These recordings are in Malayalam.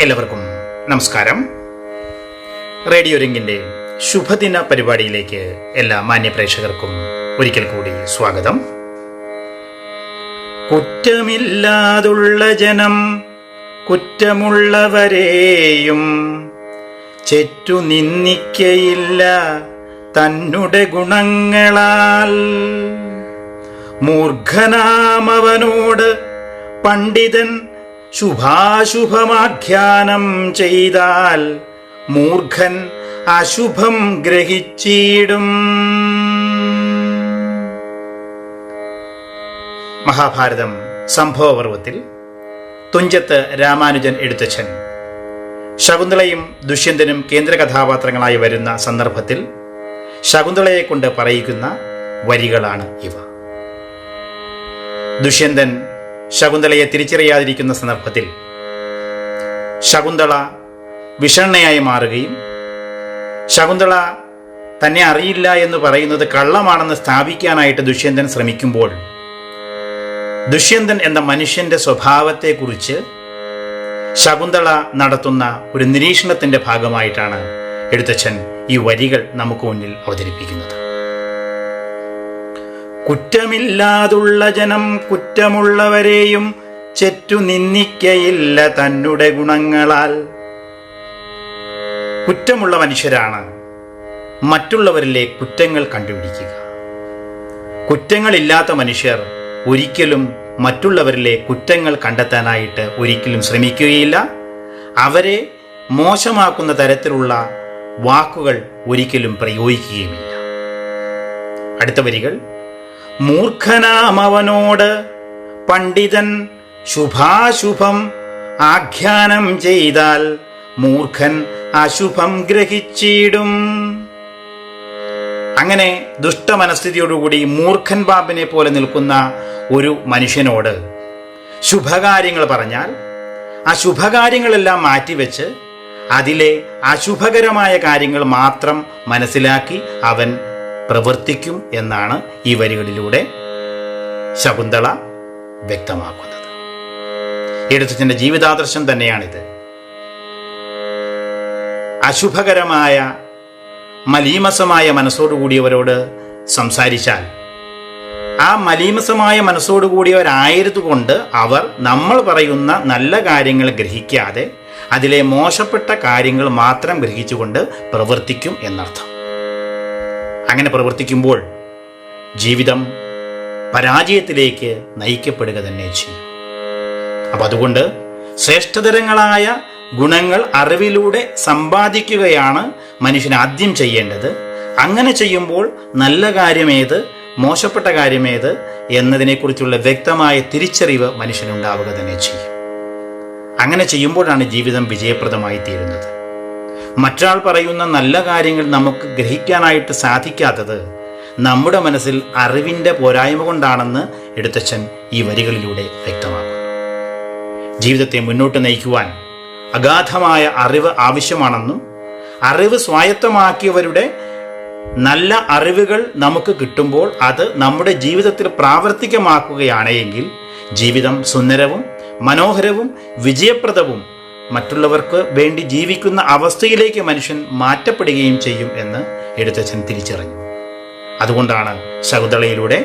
എല്ലാവർക്കും നമസ്കാരം. റേഡിയോ രംഗിന്റെ ശുഭദിന പരിപാടിയിലേക്ക് എല്ലാ മാന്യപ്രേക്ഷകർക്കും ഒരിക്കൽ കൂടി സ്വാഗതം. കുറ്റമില്ലാതുള്ള ജനം കുറ്റമുള്ളവരെയും ചെറ്റു നിന്ദിക്കയില്ല തന്നെ ഗുണങ്ങളാൽ. മൂർഖനാമവനോട് പണ്ഡിതൻ ശുഭാശുഭമാഖ്യാനം ചെയ്താൽ മൂർഖൻ അശുഭം ഗ്രഹിച്ചിടും. മഹാഭാരതം സംഭവപർവത്തിൽ തുഞ്ചത്ത് രാമാനുജൻ എഴുത്തച്ഛൻ. ശകുന്തളയും ദുഷ്യന്തനും കേന്ദ്ര കഥാപാത്രങ്ങളായി വരുന്ന സന്ദർഭത്തിൽ ശകുന്തളയെ കൊണ്ട് പറയിക്കുന്ന വരികളാണ് ഇവ. ദുഷ്യന്തൻ ശകുന്തളയെ തിരിച്ചറിയാതിരിക്കുന്ന സന്ദർഭത്തിൽ ശകുന്തള വിഷണ്ണയായി മാറുകയും ശകുന്തള തന്നെ അറിയില്ല എന്ന് പറയുന്നത് കള്ളമാണെന്ന് സ്ഥാപിക്കാനായിട്ട് ദുഷ്യന്തൻ ശ്രമിക്കുമ്പോൾ ദുഷ്യന്തൻ എന്ന മനുഷ്യന്റെ സ്വഭാവത്തെക്കുറിച്ച് ശകുന്തള നടത്തുന്ന ഒരു നിരീക്ഷണത്തിന്റെ ഭാഗമായിട്ടാണ് എഴുത്തച്ഛൻ ഈ വരികൾ നമുക്ക് മുന്നിൽ അവതരിപ്പിക്കുന്നത്. കുറ്റമില്ലാതുള്ള ജനം കുറ്റമുള്ളവരെയും ചെറ്റു നിന്ദിക്കയില്ല തന്നുടെ ഗുണങ്ങളാൽ. കുറ്റമുള്ള മനുഷ്യരാണ്. മറ്റുള്ളവരിലെ കുറ്റങ്ങൾ കണ്ടുപിടിക്കുക. കുറ്റങ്ങളില്ലാത്ത മനുഷ്യർ ഒരിക്കലും മറ്റുള്ളവരിലെ കുറ്റങ്ങൾ കണ്ടെത്താനായിട്ട് ഒരിക്കലും ശ്രമിക്കുകയില്ല. അവരെ മോശമാക്കുന്ന തരത്തിലുള്ള വാക്കുകൾ ഒരിക്കലും പ്രയോഗിക്കുകയുമില്ല. അടുത്ത വരികൾ. മൂർഖനാമവനോട് പണ്ഡിതൻ ശുഭാശുഭം ആഖ്യാനം ചെയ്താൽ മൂർഖൻ അശുഭം ഗ്രഹിച്ചിടും. അങ്ങനെ ദുഷ്ട ദുഷ്ടമനസ്ഥിതിയോടുകൂടി മൂർഖൻ ബാബിനെ പോലെ നിൽക്കുന്ന ഒരു മനുഷ്യനോട് ശുഭകാര്യങ്ങൾ പറഞ്ഞാൽ ആ ശുഭകാര്യങ്ങളെല്ലാം മാറ്റിവെച്ച് അതിലെ അശുഭകരമായ കാര്യങ്ങൾ മാത്രം മനസ്സിലാക്കി അവൻ പ്രവർത്തിക്കും എന്നാണ് ഈ വരികളിലൂടെ ശകുന്തള വ്യക്തമാക്കുന്നത്. എഴുത്തച്ഛന്റെ ജീവിതാദർശം തന്നെയാണിത്. അശുഭകരമായ മലീമസമായ മനസ്സോടുകൂടിയവരോട് സംസാരിച്ചാൽ ആ മലീമസമായ മനസ്സോടുകൂടിയവരായതുകൊണ്ട് അവർ നമ്മൾ പറയുന്ന നല്ല കാര്യങ്ങൾ ഗ്രഹിക്കാതെ അതിലെ മോശപ്പെട്ട കാര്യങ്ങൾ മാത്രം ഗ്രഹിച്ചുകൊണ്ട് പ്രവർത്തിക്കും എന്നർത്ഥം. അങ്ങനെ പ്രവർത്തിക്കുമ്പോൾ ജീവിതം പരാജയത്തിലേക്ക് നയിക്കപ്പെടുക തന്നെ ചെയ്യും. അപ്പം അതുകൊണ്ട് ശ്രേഷ്ഠതരങ്ങളായ ഗുണങ്ങൾ അറിവിലൂടെ സമ്പാദിക്കുകയാണ് മനുഷ്യൻ ആദ്യം ചെയ്യേണ്ടത്. അങ്ങനെ ചെയ്യുമ്പോൾ നല്ല കാര്യമേത് മോശപ്പെട്ട കാര്യമേത് എന്നതിനെക്കുറിച്ചുള്ള വ്യക്തമായ തിരിച്ചറിവ് മനുഷ്യനുണ്ടാവുക തന്നെ ചെയ്യും. അങ്ങനെ ചെയ്യുമ്പോഴാണ് ജീവിതം വിജയപ്രദമായി തീരുന്നത് മറ്റൊരാൾ പറയുന്ന നല്ല കാര്യങ്ങൾ നമുക്ക് ഗ്രഹിക്കാനായിട്ട് സാധിക്കാത്തത് നമ്മുടെ മനസ്സിൽ അറിവിന്റെ പോരായ്മ കൊണ്ടാണെന്ന് എഴുത്തച്ഛൻ ഈ വരികളിലൂടെ വ്യക്തമാക്കുന്നു. ജീവിതത്തെ മുന്നോട്ട് നയിക്കുവാൻ അഗാധമായ അറിവ് ആവശ്യമാണെന്നും അറിവ് സ്വായത്തമാക്കിയവരുടെ നല്ല അറിവുകൾ നമുക്ക് കിട്ടുമ്പോൾ അത് നമ്മുടെ ജീവിതത്തിൽ പ്രാവർത്തികമാക്കുകയാണെങ്കിൽ ജീവിതം സുന്ദരവും മനോഹരവും വിജയപ്രദവും മറ്റുള്ളവർക്ക് വേണ്ടി ജീവിക്കുന്ന അവസ്ഥയിലേക്ക് മനുഷ്യൻ മാറ്റപ്പെടുകയും ചെയ്യും എന്ന് എഴുത്തച്ഛൻ തിരിച്ചറിഞ്ഞു. അതുകൊണ്ടാണ് ശകുന്തളയിലൂടെ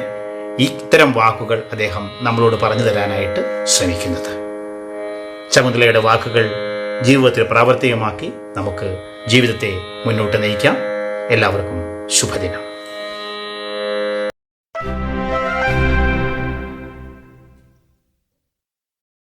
ഇത്തരം വാക്കുകൾ അദ്ദേഹം നമ്മളോട് പറഞ്ഞു തരാനായിട്ട് ശ്രമിക്കുന്നത്. ശകുന്തളയുടെ വാക്കുകൾ ജീവിതത്തിൽ പ്രാവർത്തികമാക്കി നമുക്ക് ജീവിതത്തെ മുന്നോട്ട് നയിക്കാം. എല്ലാവർക്കും ശുഭദിനം.